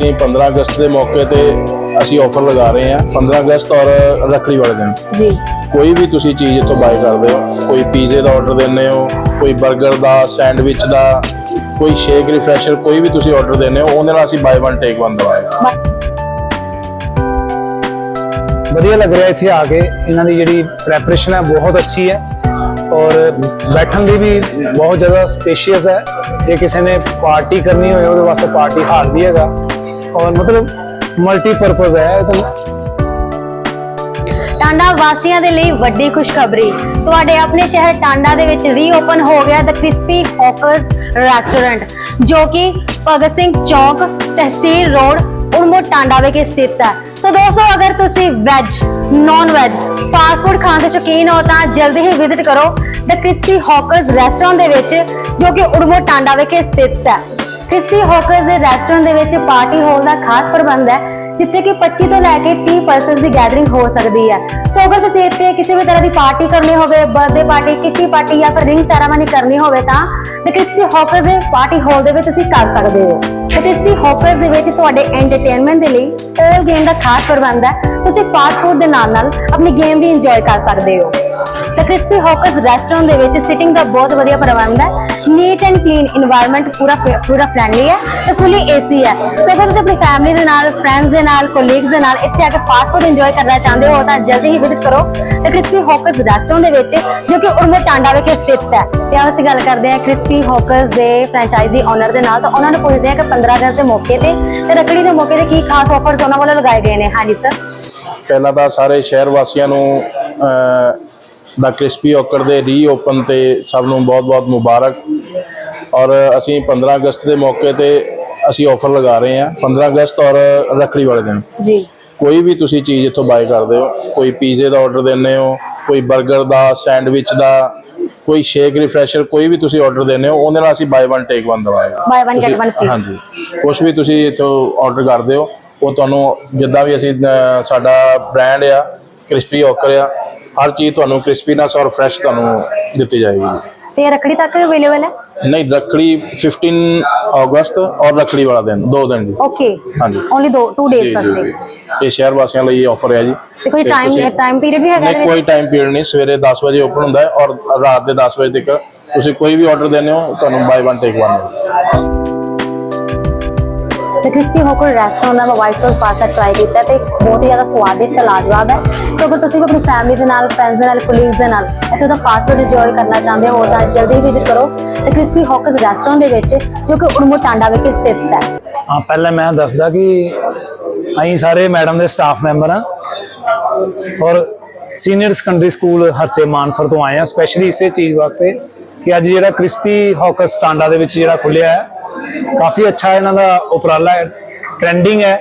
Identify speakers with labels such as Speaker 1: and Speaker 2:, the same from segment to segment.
Speaker 1: ਅਸੀਂ 15 ਅਗਸਤ ਦੇ ਮੌਕੇ ਤੇ ਅਸੀਂ ਆਫਰ ਲਗਾ ਰਹੇ ਹਾਂ 15 ਅਗਸਤ ਔਰ ਰੱਖੜੀ ਵਾਲੇ ਦਿਨ।
Speaker 2: ਜੀ।
Speaker 1: ਕੋਈ ਵੀ ਤੁਸੀਂ ਚੀਜ਼ ਇੱਥੋਂ ਬਾਈ ਕਰਦੇ ਹੋ ਕੋਈ ਪੀਜ਼ੇ ਦਾ ਆਰਡਰ ਦਿੰਦੇ ਹੋ ਕੋਈ 버ਗਰ ਦਾ ਸੈਂਡਵਿਚ ਦਾ ਕੋਈ ਸ਼ੇਕ ਰਿਫਰੈਸ਼ਰ ਕੋਈ ਵੀ ਤੁਸੀਂ ਆਰਡਰ ਦਿੰਦੇ ਹੋ ਉਹਦੇ ਨਾਲ ਅਸੀਂ ਬਾਈ ਵਨ ਟੇਕ ਵਨ ਦਵਾਂਗੇ।
Speaker 3: ਵਧੀਆ ਲੱਗ ਰਿਹਾ ਇੱਥੇ ਆ ਕੇ ਇਹਨਾਂ ਦੀ ਜਿਹੜੀ ਪ੍ਰੈਪਰੇਸ਼ਨ ਹੈ ਬਹੁਤ ਅੱਛੀ ਹੈ ਔਰ ਬੈਠਣ ਲਈ ਵੀ ਬਹੁਤ ਜ਼ਿਆਦਾ ਸਪੇਸ਼ੀਅਸ ਹੈ। ਜੇ ਕਿਸੇ ਨੇ ਪਾਰਟੀ ਕਰਨੀ ਹੋਏ ਉਹਦੇ ਵਾਸਤੇ ਪਾਰਟੀ ਹਾਲ ਵੀ ਹੈਗਾ। ਔਰ ਮਤਲਬ ਮਲਟੀ ਹੈ ਇਹ ਤਾਂ
Speaker 2: ਟਾਂਡਾ ਵਾਸੀਆਂ ਦੇ ਲਈ ਵੱਡੀ ਖੁਸ਼ਖਬਰੀ। ਤੁਹਾਡੇ ਆਪਣੇ ਸ਼ਹਿਰ ਟਾਂਡਾ ਦੇ ਵਿੱਚ ਰੀਓਪਨ ਹੋ ਗਿਆ ਦ ਕ੍ਰਿਸਪੀ ਹੌਕਰਸ ਰੈਸਟੋਰੈਂਟ ਜੋ ਕਿ ਭਗਤ ਸਿੰਘ ਚੌਕ, ਤਹਿਸੀਲ ਰੋਡ ਉਰਮੋ ਟਾਂਡਾ ਵਿਖੇ ਸਥਿਤ ਹੈ। ਸੋ ਦੋਸਤੋ, ਅਗਰ ਤੁਸੀਂ veg non veg fast food ਖਾਣ ਦੇ ਸ਼ੌਕੀਨ ਹੋ, ਤਾਂ ਜਲਦੀ ਹੀ ਵਿਜ਼ਿਟ ਕਰੋ ਦ ਕ੍ਰਿਸਪੀ ਹੌਕਰਸ ਰੈਸਟੋਰੈਂਟ ਦੇ ਵਿੱਚ, ਜੋ ਕਿ ਉਰਮੋ ਟਾਂਡਾ ਵਿਖੇ ਸਥਿਤ ਹੈ। ਕ੍ਰਿਸਪੀ ਹੋਕਰਸ ਦੇ ਰੈਸਟੋਰੈਂਟ ਦੇ ਵਿੱਚ ਪਾਰਟੀ ਹਾਲ ਦਾ ਖਾਸ ਪ੍ਰਬੰਧ ਹੈ, ਜਿੱਥੇ ਕਿ 25 ਤੋਂ ਲੈ ਕੇ 30 ਪਰਸਨਸ ਦੀ ਗੈਦਰਿੰਗ ਹੋ ਸਕਦੀ ਹੈ। ਸੋ ਅਗਰ ਤੁਸੀਂ ਇੱਥੇ ਕਿਸੇ ਵੀ ਤਰ੍ਹਾਂ ਦੀ ਪਾਰਟੀ ਕਰਨੀ ਹੋਵੇ ਬਰਥਡੇ ਪਾਰਟੀ ਕਿੱਟੀ ਪਾਰਟੀ ਜਾਂ ਫਿਰ ਰਿੰਗ ਸੈਰਾਮਨੀ ਕਰਨੀ ਹੋਵੇ ਤਾਂ ਦ ਕ੍ਰਿਸਪੀ ਹੌਕਰਸ ਦੇ ਪਾਰਟੀ ਹਾਲ ਦੇ ਵਿੱਚ ਤੁਸੀਂ ਕਰ ਸਕਦੇ ਹੋ। ਤੇ ਕ੍ਰਿਸਪੀ ਹੌਕਰਸ ਦੇ ਵਿੱਚ ਤੁਹਾਡੇ ਐਂਟਰਟੇਨਮੈਂਟ ਦੇ ਲਈ all ਗੇਮ ਦਾ ਖਾਸ ਪ੍ਰਬੰਧ ਹੈ। ਤੁਸੀਂ ਫਾਸਟ ਫੂਡ ਦੇ ਨਾਲ ਨਾਲ ਆਪਣੀ ਗੇਮ ਵੀ ਇੰਜੋਏ ਕਰ ਸਕਦੇ ਹੋ। ਤੇ ਕ੍ਰਿਸਪੀ ਹੌਕਰਸ ਰੈਸਟੋਰੈਂਟ ਦੇ ਵਿੱਚ ਸਿਟਿੰਗ ਦਾ ਬਹੁਤ ਵਧੀਆ ਪ੍ਰਬੰਧ ਹੈ। ਨੀਟ ਐਂਡ ਕਲੀਨ এনवायरमेंट ਪੂਰਾ ਪੂਰਾ ਫ੍ਰੈਂਡਲੀ ਹੈ ਤੇ ਫੁੱਲੀ ਏਸੀ ਹੈ ਸੋ ਅਗਰ ਤੁਸੀਂ ਆਪਣੀ ਫੈਮਿਲੀ ਦੇ ਨਾਲ ਫਰੈਂਡਸ ਦੇ ਨਾਲ ਕੋਲੀਗਸ ਦੇ ਨਾਲ ਇੱਥੇ ਆ ਕੇ ਫਾਸਟ ਫੂਡ ਇੰਜੋਏ ਕਰਨਾ ਚਾਹੁੰਦੇ ਹੋ ਤਾਂ ਜਲਦੀ ਹੀ ਵਿਜ਼ਿਟ ਕਰੋ ਤੇ ਕ੍ਰਿਸਪੀ ਹੋਕਸ ਰੈਸਟੋਰੈਂਟ ਦੇ ਵਿੱਚ ਜੋ ਕਿ ਉਰਮੇ ਟਾਂਡਾ ਵਿਖੇ ਸਥਿਤ ਹੈ ਤੇ ਆਓ ਅਸੀਂ ਗੱਲ ਕਰਦੇ ਹਾਂ ਕ੍ਰਿਸਪੀ ਹੋਕਸ ਦੇ ਫਰੈਂਚਾਈਜ਼ੀ ਓਨਰ ਦੇ ਨਾਲ ਤਾਂ ਉਹਨਾਂ ਨੂੰ ਪੁੱਛਦੇ ਹਾਂ ਕਿ 15 ਅਗਸਤ ਦੇ ਮੌਕੇ ਤੇ ਤੇ ਰੱਖੜੀ ਦੇ ਮੌਕੇ ਤੇ ਕੀ ਖਾਸ ਆਫਰਸ ਉਹਨਾਂ ਵੱਲੋਂ ਲਗਾਏ ਗਏ ਨੇ ਹਾਂਜੀ ਸਰ
Speaker 1: ਪਹਿਲਾਂ ਤਾਂ ਸਾਰੇ ਸ਼ਹਿਰ ਵਾਸੀਆਂ ਨੂੰ ਦਾ ਕ੍ਰਿਸਪੀ ਓਕਰ ਦੇ ਰੀਓਪਨ ਤੇ ਸਭ ਨੂੰ ਬਹੁਤ-ਬਹੁਤ ਮੁਬਾਰਕ। ਔਰ ਅਸੀਂ 15 ਅਗਸਤ ਦੇ ਮੌਕੇ ਤੇ ਅਸੀਂ ਆਫਰ ਲਗਾ ਰਹੇ ਹਾਂ 15 ਅਗਸਤ ਔਰ ਰੱਖੜੀ ਵਾਲੇ ਦਿਨ।
Speaker 2: ਜੀ।
Speaker 1: ਕੋਈ ਵੀ ਤੁਸੀਂ ਚੀਜ਼ ਇੱਥੋਂ ਬਾਈ ਕਰਦੇ ਹੋ ਕੋਈ ਪੀਜ਼ੇ ਦਾ ਆਰਡਰ ਦਿੰਦੇ ਹੋ ਕੋਈ 버ਗਰ ਦਾ ਸੈਂਡਵਿਚ ਦਾ ਕੋਈ ਸ਼ੇਕ ਰਿਫਰੈਸ਼ਰ ਕੋਈ ਵੀ ਤੁਸੀਂ ਆਰਡਰ ਦਿੰਦੇ ਹੋ ਉਹਦੇ ਨਾਲ ਅਸੀਂ ਬਾਈ ਵਨ ਟੇਕ ਵਨ ਦਵਾਂਗੇ।
Speaker 2: Buy one, get one free।
Speaker 1: ਹਾਂਜੀ। ਕੁਝ ਵੀ ਤੁਸੀਂ ਇੱਥੋਂ ਆਰਡਰ ਕਰਦੇ ਹੋ ਉਹ ਤੁਹਾਨੂੰ ਜਿੱਦਾਂ ਵੀ ਅਸੀਂ ਸਾਡਾ ਬ੍ਰਾਂਡ ਆ ਕ੍ਰਿਸਪੀ ਓਕਰ ਆ ਹਰ ਚੀਜ਼ ਤੁਹਾਨੂੰ ਕ੍ਰਿਸਪੀਨੈਸ ਔਰ ਫਰੈਸ਼ ਤੁਹਾਨੂੰ ਦਿੱਤੀ ਜਾਏਗੀ।
Speaker 2: ਤੇ ਰੱਖੜੀ ਤੱਕ ਅਵੇਲੇਬਲ ਹੈ?
Speaker 1: ਨਹੀਂ ਰੱਖੜੀ 15 ਅਗਸਤ ਔਰ ਰੱਖੜੀ ਵਾਲਾ ਦਿਨ ਦੋ ਦਿਨ ਜੀ।
Speaker 2: ਓਕੇ
Speaker 1: ਹਾਂਜੀ।
Speaker 2: ਓਨਲੀ ਦੋ 2
Speaker 1: ਜੀ,
Speaker 2: ਡੇਜ਼
Speaker 1: ਜੀ,
Speaker 2: ਵਾਸਤੇ।
Speaker 1: ਇਹ ਸ਼ਹਿਰ ਵਾਸੀਆਂ ਲਈ ਆਫਰ ਹੈ ਜੀ।
Speaker 2: ਤੇ ਕੋਈ ਟਾਈਮ ਟਾਈਮ ਪੀਰੀਅਡ ਵੀ ਹੈਗਾ
Speaker 1: ਨਹੀਂ ਕੋਈ ਟਾਈਮ ਪੀਰੀਅਡ ਨਹੀਂ। ਸਵੇਰੇ 10 ਵਜੇ ਓਪਨ ਹੁੰਦਾ ਹੈ ਔਰ ਰਾਤ ਦੇ 10 ਵਜੇ ਤੱਕ ਤੁਸੀਂ ਕੋਈ ਵੀ ਆਰਡਰ ਦਿੰਦੇ ਹੋ ਤੁਹਾਨੂੰ ਬਾਈ ਵਨ ਟੇਕ ਵਨ
Speaker 2: ਤੇ ਕ੍ਰਿਸਪੀ ਹੋਕਰ ਰੈਸਟੋਰੈਂਟ ਦਾ ਮੈਂ ਵਾਈਟ ਸੌਸ ਪਾਸਤਾ ਟਰਾਈ ਕੀਤਾ ਤੇ ਬਹੁਤ ਹੀ ਜ਼ਿਆਦਾ ਸਵਾਦਿਸ਼ਟ ਤੇ ਲਾਜਵਾਬ ਹੈ। ਤੇ ਅਗਰ ਤੁਸੀਂ ਵੀ ਆਪਣੀ ਫੈਮਿਲੀ ਦੇ ਨਾਲ ਫਰੈਂਡਸ ਦੇ ਨਾਲ ਕੋਲੀਗਸ ਦੇ ਨਾਲ ਇੱਥੇ ਦਾ ਫਾਸਟ ਫੂਡ ਇੰਜੋਏ ਕਰਨਾ ਚਾਹੁੰਦੇ ਹੋ, ਤਾਂ ਜਲਦੀ ਵਿਜ਼ਿਟ ਕਰੋ ਤੇ ਕ੍ਰਿਸਪੀ ਹੋਕਰਸ ਰੈਸਟੋਰੈਂਟ ਦੇ ਵਿੱਚ, ਜੋ ਕਿ ਉਰਮੋ ਟਾਂਡਾ ਵਿਖੇ ਸਥਿਤ ਹੈ।
Speaker 3: ਹਾਂ, ਪਹਿਲਾਂ ਮੈਂ ਦੱਸਦਾ ਕਿ ਅਸੀਂ ਸਾਰੇ ਮੈਡਮ ਦੇ ਸਟਾਫ ਮੈਂਬਰ ਹਾਂ। ਔਰ senior secondary school Harse Mansar ਤੋਂ ਆਏ ਹਾਂ ਸਪੈਸ਼ਲੀ ਇਸੇ ਚੀਜ਼ ਵਾਸਤੇ ਕਿ ਅੱਜ ਜਿਹੜਾ ਕ੍ਰਿਸਪੀ ਹੌਕਰ ਟਾਂਡਾ ਦੇ ਵਿੱਚ ਜਿਹੜਾ ਖੁੱਲਿਆ ਹੈ ਕਾਫੀ ਅੱਛਾ ਇਹਨਾਂ ਦਾ ਉਪਰਾਲਾ ਹੈ ਟ੍ਰੈਂਡਿੰਗ ਹੈ।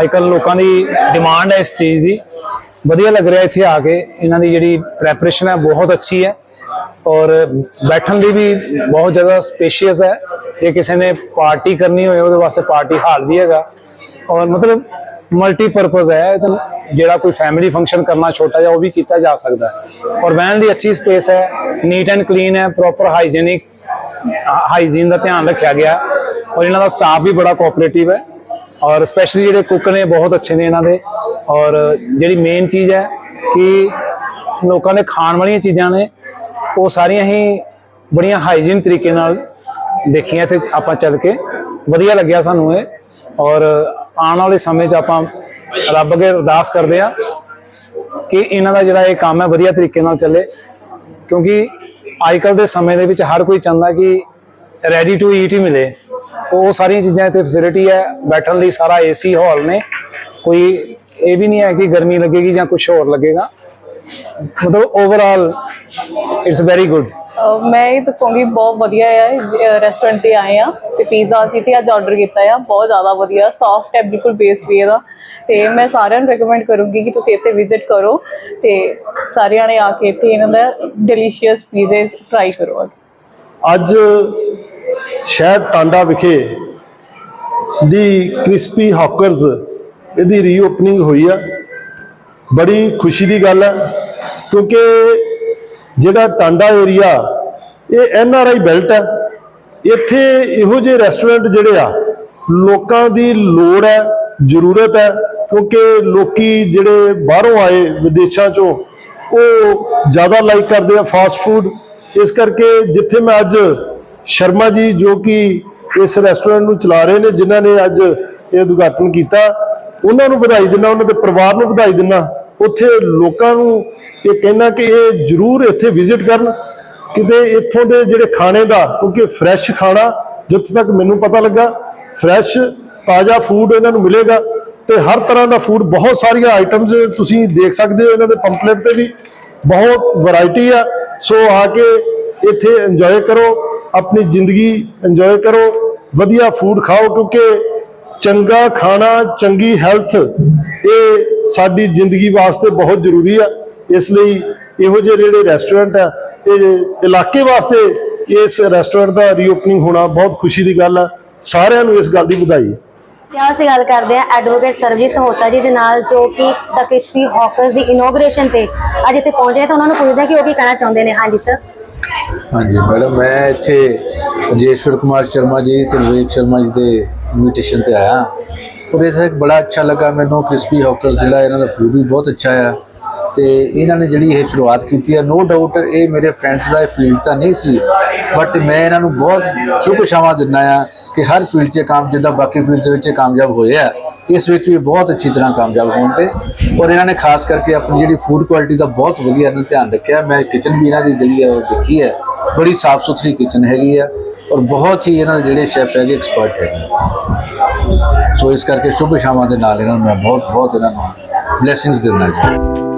Speaker 3: ਅੱਜਕੱਲ ਲੋਕਾਂ ਦੀ ਡਿਮਾਂਡ ਹੈ ਇਸ ਚੀਜ਼ ਦੀ। ਵਧੀਆ ਲੱਗ ਰਿਹਾ ਇੱਥੇ ਆ ਕੇ। ਇਹਨਾਂ ਦੀ ਜਿਹੜੀ ਪ੍ਰੈਪਰੇਸ਼ਨ ਹੈ, ਬਹੁਤ ਅੱਛੀ ਹੈ। ਔਰ ਬੈਠਣ ਲਈ ਵੀ ਬਹੁਤ ਜ਼ਿਆਦਾ ਸਪੇਸ਼ੀਅਸ ਹੈ। ਜੇ ਕਿਸੇ ਨੇ ਪਾਰਟੀ ਕਰਨੀ ਹੋਵੇ ਉਹਦੇ ਵਾਸਤੇ ਪਾਰਟੀ ਹਾਲ ਵੀ ਹੈਗਾ। ਔਰ ਮਤਲਬ ਮਲਟੀ ਪਰਪਸ ਹੈ ਤਾਂ ਜਿਹੜਾ ਕੋਈ ਫੈਮਿਲੀ ਫੰਕਸ਼ਨ ਕਰਨਾ ਛੋਟਾ ਜਿਹਾ, ਉਹ ਵੀ ਕੀਤਾ ਜਾ ਸਕਦਾ ਹੈ। ਔਰ ਬਹਿਣ ਦੀ ਅੱਛੀ ਸਪੇਸ ਹੈ। ਨੀਟ ਐਂਡ ਕਲੀਨ ਹੈ। ਪ੍ਰੋਪਰ ਹਾਈਜੀਨਿਕ ਹਾਈਜੀਨ ਦਾ ਧਿਆਨ ਰੱਖਿਆ ਗਿਆ। ਔਰ ਇਹਨਾਂ ਦਾ ਸਟਾਫ ਵੀ ਬੜਾ ਕੋਆਪਰੇਟਿਵ ਹੈ। ਔਰ ਸਪੈਸ਼ਲੀ ਜਿਹੜੇ ਕੁੱਕ ਨੇ, ਬਹੁਤ ਅੱਛੇ ਨੇ ਇਹਨਾਂ ਦੇ। ਔਰ ਜਿਹੜੀ ਮੇਨ ਚੀਜ਼ ਹੈ ਕਿ ਲੋਕਾਂ ਦੇ ਖਾਣ ਵਾਲੀਆਂ ਚੀਜ਼ਾਂ ਨੇ, ਉਹ ਸਾਰੀਆਂ ਹੀ ਬੜੀਆਂ ਹਾਈਜੀਨ ਤਰੀਕੇ ਨਾਲ ਦੇਖੀਆਂ ਤੇ ਆਪਾਂ ਚੱਲ ਕੇ। ਵਧੀਆ ਲੱਗਿਆ ਸਾਨੂੰ ਇਹ। ਔਰ ਆਉਣ ਵਾਲੇ ਸਮੇਂ 'ਚ ਆਪਾਂ ਰੱਬ ਅੱਗੇ ਅਰਦਾਸ ਕਰਦੇ ਆ ਕਿ ਇਹਨਾਂ ਦਾ ਜਿਹੜਾ ਇਹ ਕੰਮ ਹੈ, ਵਧੀਆ ਤਰੀਕੇ ਨਾਲ ਚੱਲੇ। ਕਿਉਂਕਿ ਅੱਜਕੱਲ ਦੇ ਸਮੇਂ ਦੇ ਵਿੱਚ ਹਰ ਕੋਈ ਚਾਹੁੰਦਾ ਕਿ ਰੈਡੀ ਟੂ ਈਟ ਹੀ ਮਿਲੇ। ਉਹ ਸਾਰੀਆਂ ਚੀਜ਼ਾਂ ਇੱਥੇ ਫੈਸਿਲਿਟੀ ਹੈ ਬੈਠਣ ਲਈ ਸਾਰਾ ਏਸੀ ਹਾਲ ਨੇ। ਕੋਈ ਇਹ ਵੀ ਨਹੀਂ ਹੈ ਕਿ ਗਰਮੀ ਲੱਗੇਗੀ ਜਾਂ ਕੁਝ ਹੋਰ ਲੱਗੇਗਾ। ਮਤਲਬ ਓਵਰਆਲ ਇਟਸ ਵੈਰੀ ਗੁੱਡ
Speaker 4: ਮੈਂ ਇਹ ਤਾਂ ਕਹੂੰਗੀ ਬਹੁਤ ਵਧੀਆ ਹੈ ਰੈਸਟੋਰੈਂਟ ਤੇ ਆਏ ਆ ਤੇ ਪੀਜ਼ਾ ਅਸੀਂ ਤੇ ਅੱਜ ਆਰਡਰ ਕੀਤਾ ਆ ਬਹੁਤ ਜ਼ਿਆਦਾ ਵਧੀਆ ਸੌਫਟ ਹੈ ਬਿਲਕੁਲ ਬੇਸ ਵੀ ਇਹਦਾ। ਤੇ ਮੈਂ ਸਾਰਿਆਂ ਨੂੰ ਰეკਮੈਂਡ ਕਰੂੰਗੀ ਕਿ ਤੁਸੀਂ ਇੱਥੇ ਵਿਜ਼ਿਟ ਕਰੋ ਤੇ ਸਾਰਿਆਂ ਨੇ ਆ ਕੇ ਇੱਥੇ ਇਹਨਾਂ ਦਾ ਡਿਲੀਸ਼ੀਅਸ ਪੀਜ਼ੇ ਟਰਾਈ ਕਰੋ।
Speaker 5: ਅੱਜ ਸ਼ਹਿਰ ਟਾਂਡਾ ਵਿਖੇ ਦੀ ਕ੍ਰਿਸਪੀ ਹਾਕਰਜ਼ ਇਹਦੀ ਰੀਓਪਨਿੰਗ ਹੋਈ ਆ। ਬੜੀ ਖੁਸ਼ੀ ਦੀ ਗੱਲ ਹੈ ਕਿਉਂਕਿ ਜਿਹੜਾ ਟਾਂਡਾ ਏਰੀਆ ਇਹ ਐਨ ਆਰ ਆਈ ਬੈਲਟ ਹੈ ਇੱਥੇ ਇਹੋ ਜਿਹੇ ਰੈਸਟੋਰੈਂਟ ਜਿਹੜੇ ਆ, ਲੋਕਾਂ ਦੀ ਲੋੜ ਹੈ ਜ਼ਰੂਰਤ ਹੈ ਕਿਉਂਕਿ ਲੋਕੀ ਜਿਹੜੇ ਬਾਹਰੋਂ ਆਏ ਵਿਦੇਸ਼ਾਂ ਚੋਂ, ਉਹ ਜ਼ਿਆਦਾ ਲਾਈਕ ਕਰਦੇ ਆ ਫਾਸਟ ਫੂਡ ਇਸ ਕਰਕੇ ਜਿੱਥੇ ਮੈਂ ਅੱਜ ਸ਼ਰਮਾ ਜੀ, ਜੋ ਕਿ ਇਸ ਰੈਸਟੋਰੈਂਟ ਨੂੰ ਚਲਾ ਰਹੇ ਨੇ, ਜਿਨ੍ਹਾਂ ਨੇ ਅੱਜ ਇਹ ਉਦਘਾਟਨ ਕੀਤਾ, ਉਹਨਾਂ ਨੂੰ ਵਧਾਈ ਦਿੰਦਾ, ਉਹਨਾਂ ਦੇ ਪਰਿਵਾਰ ਨੂੰ ਵਧਾਈ ਦਿੰਦਾ। ਉੱਥੇ ਲੋਕਾਂ ਨੂੰ ਇਹ ਕਹਿਣਾ ਕਿ ਇਹ ਜ਼ਰੂਰ ਇੱਥੇ ਵਿਜ਼ਿਟ ਕਰਨ, ਕਿਤੇ ਇੱਥੋਂ ਦੇ ਜਿਹੜੇ ਖਾਣੇ ਦਾ, ਕਿਉਂਕਿ ਫਰੈਸ਼ ਖਾਣਾ, ਜਿੱਥੇ ਤੱਕ ਮੈਨੂੰ ਪਤਾ ਲੱਗਾ ਫਰੈਸ਼ ਤਾਜ਼ਾ ਫੂਡ ਇਹਨਾਂ ਨੂੰ ਮਿਲੇਗਾ। ਤੇ ਹਰ ਤਰ੍ਹਾਂ ਦਾ ਫੂਡ ਬਹੁਤ ਸਾਰੀਆਂ ਆਈਟਮਸ ਤੁਸੀਂ ਦੇਖ ਸਕਦੇ ਹੋ ਇਹਨਾਂ ਦੇ ਪੰਪਲੇਟ ਤੇ ਵੀ। ਬਹੁਤ ਵੈਰਾਈਟੀ ਆ। ਸੋ ਆ ਕੇ ਇੱਥੇ ਇੰਜੋਏ ਕਰੋ। ਆਪਣੀ ਜ਼ਿੰਦਗੀ ਇੰਜੋਏ ਕਰੋ, ਵਧੀਆ ਫੂਡ ਖਾਓ ਕਿਉਂਕਿ ਚੰਗਾ ਖਾਣਾ, ਚੰਗੀ ਹੈਲਥ ਇਹ ਸਾਡੀ ਜ਼ਿੰਦਗੀ ਵਾਸਤੇ ਬਹੁਤ ਜ਼ਰੂਰੀ ਆ। ਇਸ ਲਈ ਇਹੋ ਜਿਹੇ ਜਿਹੜੇ ਰੈਸਟੋਰੈਂਟ ਆ, ਇਹ ਇਲਾਕੇ ਵਾਸਤੇ ਇਸ ਰੈਸਟੋਰੈਂਟ ਦਾ ਰੀਓਪਨਿੰਗ ਹੋਣਾ ਬਹੁਤ ਖੁਸ਼ੀ ਦੀ ਗੱਲ ਆ। ਸਾਰਿਆਂ ਨੂੰ ਇਸ ਗੱਲ ਦੀ ਵਧਾਈ
Speaker 2: ਤੇ ਅਸੀਂ ਗੱਲ ਕਰਦੇ ਹਾਂ ਐਡਵੋਕੇਟ ਸਰਵਿਸ ਹੋਤਾ ਜੀ ਦੇ ਨਾਲ, ਜੋ ਕਿ ਦ ਕ੍ਰਿਸਪੀ ਹੌਕਰਸ ਦੀ ਇਨੋਗ੍ਰੇਸ਼ਨ ਤੇ ਅੱਜ ਇੱਥੇ ਪਹੁੰਚੇ ਤਾਂ ਉਹਨਾਂ ਨੂੰ ਪੁੱਛਦੇ ਕਿ ਉਹ ਕੀ ਕਹਿਣਾ ਚਾਹੁੰਦੇ ਨੇ। ਹਾਂਜੀ ਸਰ
Speaker 6: ਹਾਂਜੀ, ਮੈਡਮ, ਮੈਂ ਇੱਥੇ ਰਾਜੇਸ਼ਵਰ ਕੁਮਾਰ ਸ਼ਰਮਾ ਜੀ ਤੇ ਵਿਵੇਕ ਸ਼ਰਮਾ ਜੀ ਦੇ ਇਨਵੀਟੇਸ਼ਨ ਤੇ ਆਇਆ। ਔਰ ਇੱਥੇ ਇੱਕ ਬੜਾ ਅੱਛਾ ਲੱਗਾ ਮੈਨੂੰ, ਕ੍ਰਿਸਪੀ ਹੌਕਰ ਜ਼ਿਲ੍ਹਾ, ਇਹਨਾਂ ਦਾ ਫੂਡ ਵੀ ਬਹੁਤ ਅੱਛਾ ਆ। ਤੇ ਇਹਨਾਂ ਨੇ ਜਿਹੜੀ ਇਹ ਸ਼ੁਰੂਆਤ ਕੀਤੀ ਹੈ ਨੋ ਡਾਊਟ ਇਹ ਮੇਰੇ ਫਰੈਂਡਸ ਦਾ ਫੀਲਡ ਤਾਂ ਨਹੀਂ ਸੀ ਬਟ ਮੈਂ ਇਹਨਾਂ ਨੂੰ ਬਹੁਤ ਸ਼ੁਭ ਸ਼ਾਮਾਂ ਦਿੰਦਾ ਆ ਕਿ ਹਰ ਫੀਲਡ 'ਚ ਕਾਮ, ਜਿੱਦਾਂ ਬਾਕੀ ਫੀਲਡ ਵਿੱਚ ਕਾਮਯਾਬ ਹੋਏ ਆ, ਇਸ ਵਿੱਚ ਵੀ ਬਹੁਤ ਅੱਛੀ ਤਰ੍ਹਾਂ ਕਾਮਯਾਬ ਹੋਣ ਤੇ ਔਰ ਇਹਨਾਂ ਨੇ ਖਾਸ ਕਰਕੇ ਆਪਣੀ ਜਿਹੜੀ ਫੂਡ ਕੁਆਲਿਟੀ ਦਾ ਬਹੁਤ ਵਧੀਆ ਇਹਨਾਂ ਨੇ ਧਿਆਨ ਰੱਖਿਆ। ਮੈਂ ਕਿਚਨ ਵੀ ਇਹਨਾਂ ਦੀ ਜਿਹੜੀ ਹੈ ਉਹ ਦੇਖੀ ਹੈ ਬੜੀ ਸਾਫ਼ ਸੁਥਰੀ ਕਿਚਨ ਹੈਗੀ ਆ ਔਰ ਬਹੁਤ ਹੀ ਇਹਨਾਂ ਦੇ ਜਿਹੜੇ ਸ਼ੈਫ ਹੈਗੇ ਐਕਸਪਰਟ ਹੈਗੇ ਸੋ ਇਸ ਕਰਕੇ ਸ਼ੁਭ ਸ਼ਾਮਾਂ ਦੇ ਨਾਲ ਇਹਨਾਂ ਨੂੰ ਮੈਂ ਬਹੁਤ ਬਹੁਤ ਇਹਨਾਂ ਨੂੰ ਬਲੇਸਿੰਗਸ ਦਿੰਦਾ ਜੀ।